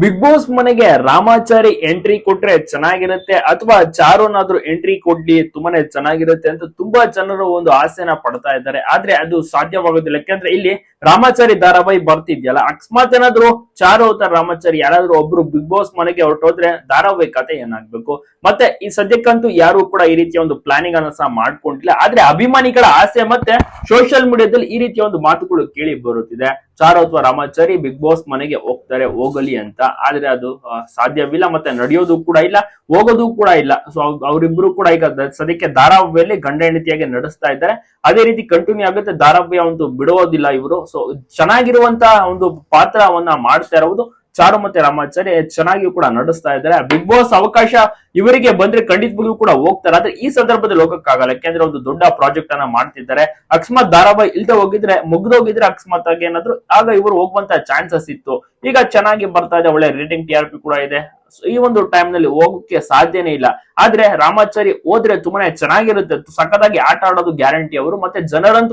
Big boss ಮನೆಗೆ Ramachari entry ಕೊಟ್ರೆ ಚೆನ್ನಾಗಿರುತ್ತೆ, ಅಥವಾ ಚಾರುನಾದ್ರೂ ಎಂಟ್ರಿ ಕೊಡ್ಲಿ, ತುಂಬಾನೇ ಚೆನ್ನಾಗಿರುತ್ತೆ ಅಂತ ತುಂಬಾ ಜನರು ಒಂದು ಆಸೆನ ಪಡ್ತಾ ಇದ್ದಾರೆ. ಆದ್ರೆ ಅದು ಸಾಧ್ಯವಾಗೋದಿಲ್ಲ. ಯಾಕಂದ್ರೆ ಇಲ್ಲಿ ರಾಮಾಚಾರಿ ಧಾರಾವಾಹಿ ಬರ್ತಿದ್ಯಲ್ಲ, ಅಕಸ್ಮಾತ್ ಏನಾದ್ರು ಚಾರು ಅವತಾರ ರಾಮಾಚಾರಿ ಯಾರಾದ್ರೂ ಒಬ್ರು ಬಿಗ್ ಬಾಸ್ ಮನೆಗೆ ಹೊರಟೋದ್ರೆ ಧಾರಾವಾಹಿ ಕತೆ ಏನಾಗ್ಬೇಕು? ಮತ್ತೆ ಈ ಸದ್ಯಕ್ಕಂತೂ ಯಾರು ಕೂಡ ಈ ರೀತಿಯ ಒಂದು ಪ್ಲಾನಿಂಗ್ ಅನ್ನ ಸಹ ಮಾಡ್ಕೊಂಡಿಲ್ಲ. ಆದ್ರೆ ಅಭಿಮಾನಿಗಳ ಆಸೆ ಮತ್ತೆ ಸೋಷಿಯಲ್ ಮೀಡಿಯಾದಲ್ಲಿ ಈ ರೀತಿಯ ಒಂದು ಮಾತುಗಳು ಕೇಳಿ ಬರುತ್ತಿದೆ. ಚಾರು ಅಥವಾ ರಾಮಾಚಾರಿ ಬಿಗ್ ಬಾಸ್ ಮನೆಗೆ ಹೋಗ್ತಾರೆ, ಹೋಗಲಿ ಅಂತ. ಆದ್ರೆ ಅದು ಸಾಧ್ಯವಿಲ್ಲ ಮತ್ತೆ ನಡೆಯೋದು ಕೂಡ ಇಲ್ಲ, ಹೋಗೋದು ಕೂಡ ಇಲ್ಲ. ಸೊ ಅವರಿಬ್ರು ಕೂಡ ಈಗ ಸದ್ಯಕ್ಕೆ ಧಾರಾವಾಹಿಯಲ್ಲಿ ಗಂಡ ಹೆಂಡತಿಯಾಗಿ ನಡೆಸ್ತಾ ಇದ್ದಾರೆ. ಅದೇ ರೀತಿ ಕಂಟಿನ್ಯೂ ಆಗುತ್ತೆ. ಧಾರಾವಾಹಿ ಒಂದು ಬಿಡೋದಿಲ್ಲ ಇವರು. ಸೊ ಚೆನ್ನಾಗಿರುವಂತ ಒಂದು ಪಾತ್ರವನ್ನ ಮಾಡ್ತಾ ಇರೋದು ಚಾರು ಮತ್ತೆ ರಾಮಾಚಾರಿ ಚೆನ್ನಾಗಿ ಕೂಡ ನಡೆಸ್ತಾ ಇದ್ದಾರೆ. ಬಿಗ್ ಬಾಸ್ ಅವಕಾಶ ಇವರಿಗೆ ಬಂದ್ರೆ ಖಂಡಿತವಾಗ್ಲೂ ಕೂಡ ಹೋಗ್ತಾರೆ. ಆದ್ರೆ ಈ ಸಂದರ್ಭದಲ್ಲಿ ಹೋಗಕ್ಕಾಗಲ್ಲ. ಯಾಕೆಂದ್ರೆ ಒಂದು ದೊಡ್ಡ ಪ್ರಾಜೆಕ್ಟ್ ಅನ್ನ ಮಾಡ್ತಿದ್ದಾರೆ. ಅಕಸ್ಮಾತ್ ಧಾರಾವಾಹಿ ಇಲ್ದೆ ಹೋಗಿದ್ರೆ, ಮುಗ್ದೋಗಿದ್ರೆ ಅಕಸ್ಮಾತ್ ಆಗಿ ಏನಾದ್ರು, ಆಗ ಇವರು ಹೋಗುವಂತ ಚಾನ್ಸಸ್ ಇತ್ತು. ಈಗ ಚೆನ್ನಾಗಿ ಬರ್ತಾ ಇದೆ. ಒಳ್ಳೆ ರೇಟಿಂಗ್ ಟಿ ಆರ್ ಪಿ ಕೂಡ ಇದೆ. ಈ ಒಂದು ಟೈಮ್ನಲ್ಲಿ ಹೋಗಕ್ಕೆ ಸಾಧ್ಯನೇ ಇಲ್ಲ. ಆದ್ರೆ ರಾಮಾಚಾರಿ ಹೋದ್ರೆ ತುಂಬಾನೇ ಚೆನ್ನಾಗಿರುತ್ತೆ. ಸಖತ್ತಾಗಿ ಆಟ ಆಡೋದು ಗ್ಯಾರಂಟಿ ಅವರು. ಮತ್ತೆ ಜನರಂತೂ